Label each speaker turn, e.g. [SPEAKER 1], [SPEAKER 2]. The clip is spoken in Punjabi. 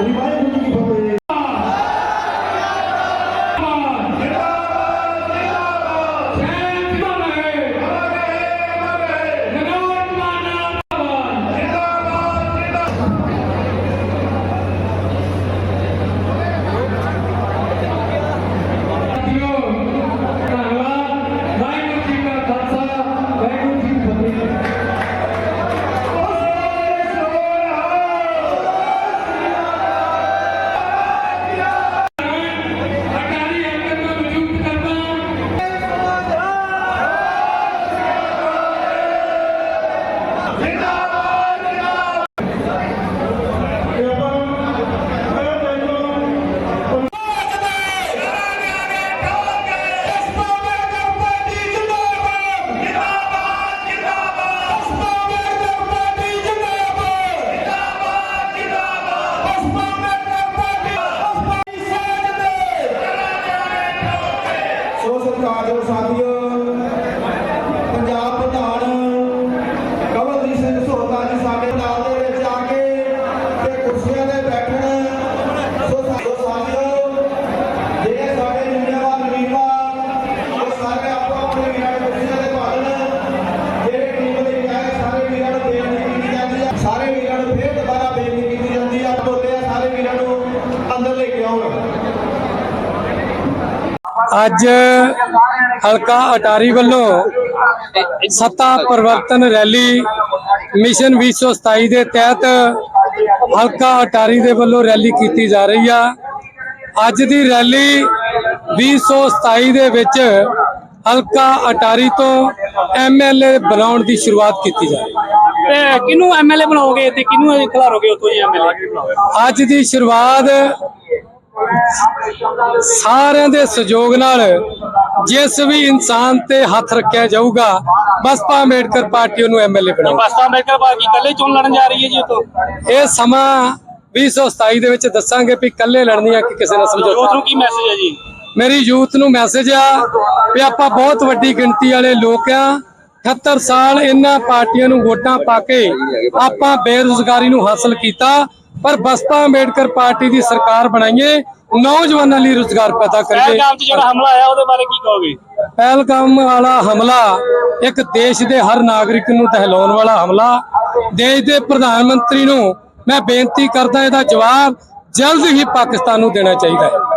[SPEAKER 1] Obrigado.
[SPEAKER 2] ਸੋ ਸਤਿਕਾਰਯੋਗ ਸਾਥੀਓ।
[SPEAKER 3] ਅੱਜ ਹਲਕਾ ਅਟਾਰੀ ਵੱਲੋਂ ਸੱਤਾ ਪਰਿਵਰਤਨ ਰੈਲੀ ਮਿਸ਼ਨ 227 ਦੇ ਤਹਿਤ ਹਲਕਾ ਅਟਾਰੀ ਦੇ ਵੱਲੋਂ ਰੈਲੀ ਕੀਤੀ ਜਾ ਰਹੀ ਆ। ਅੱਜ ਦੀ ਰੈਲੀ 227 ਦੇ ਵਿੱਚ ਹਲਕਾ ਅਟਾਰੀ ਤੋਂ ਐਮਐਲਏ ਬਣਾਉਣ ਦੀ ਸ਼ੁਰੂਆਤ ਕੀਤੀ ਜਾ ਰਹੀ। ਹੈ
[SPEAKER 4] ਤੇ ਕਿਹਨੂੰ ਐਮਐਲਏ ਬਣਾਓਗੇ ਤੇ ਕਿਹਨੂੰ ਖਿਲਾਰੋਗੇ ਉਤੋਂ ਜੀ ਐਮਐਲਏ
[SPEAKER 3] ਅੱਜ ਦੀ ਸ਼ੁਰੂਆਤ ਸਾਰਿਆਂ ਦੇ ਸਹਿਯੋਗ ਨਾਲ ਜਿਸ ਵੀ ਇਨਸਾਨ ਤੇ ਹੱਥ ਰੱਖਿਆ ਜਾਊਗਾ ਬਸਪਾ ਅੰਬੇਡਕਰ ਪਾਰਟੀ ਉਹਨੂੰ ਐਮਐਲਏ ਬਣਾਊ
[SPEAKER 4] ਬਸਤਾ ਅੰਬੇਡਕਰ ਪਾਰਟੀ ਇਕੱਲੇ ਚੋਣ ਲੜਨ ਜਾ ਰਹੀ ਹੈ ਜੀ ਉਤੋਂ
[SPEAKER 3] ਇਹ ਸਮਾਂ 2027 ਦੇ ਵਿੱਚ ਦੱਸਾਂਗੇ ਵੀ ਇਕੱਲੇ ਲੜਨੀ ਆ ਕਿ ਕਿਸੇ ਨਾਲ
[SPEAKER 4] ਯੂਥ
[SPEAKER 3] ਸਮਝੌਤਾ।
[SPEAKER 4] ਨੂੰ ਕੀ ਮੈਸੇਜ ਹੈ ਜੀ?
[SPEAKER 3] ਮੇਰੀ ਯੂਥ ਨੂੰ ਮੈਸੇਜ ਆ ਵੀ ਆਪਾਂ ਬਹੁਤ ਵੱਡੀ ਗਿਣਤੀ ਵਾਲੇ ਲੋਕ ਆ 78 ਸਾਲ ਇਹਨਾਂ ਪਾਰਟੀਆਂ ਨੂੰ ਵੋਟਾਂ ਪਾ ਕੇ ਆਪਾਂ ਬੇਰੁਜ਼ਗਾਰੀ ਨੂੰ ਹਾਸਲ ਕੀਤਾ ਪਰ ਬਸਪਾ ਅੰਬੇਡਕਰ ਪਾਰਟੀ ਦੀ ਸਰਕਾਰ ਬਣਾਈਏ ਨੌਜਵਾਨਾਂ ਲਈ ਰੁਜ਼ਗਾਰ ਪੈਦਾ ਕਰੀਏ।
[SPEAKER 4] ਪਹਿਲਗਾਮ 'ਚ ਜਿਹੜਾ ਹਮਲਾ ਆਇਆ ਉਹਦੇ ਬਾਰੇ ਕੀ ਕਹੋਗੇ?
[SPEAKER 3] ਪਹਿਲਗਾਮ ਵਾਲਾ ਹਮਲਾ ਇੱਕ ਦੇਸ਼ ਦੇ ਹਰ ਨਾਗਰਿਕ ਨੂੰ ਦਹਿਲਾਉਣ ਵਾਲਾ ਹਮਲਾ। ਦੇਸ਼ ਦੇ ਪ੍ਰਧਾਨ ਮੰਤਰੀ ਨੂੰ ਮੈਂ ਬੇਨਤੀ ਕਰਦਾ ਇਹਦਾ ਜਵਾਬ ਜਲਦ ਹੀ ਪਾਕਿਸਤਾਨ ਨੂੰ ਦੇਣਾ ਚਾਹੀਦਾ ਹੈ।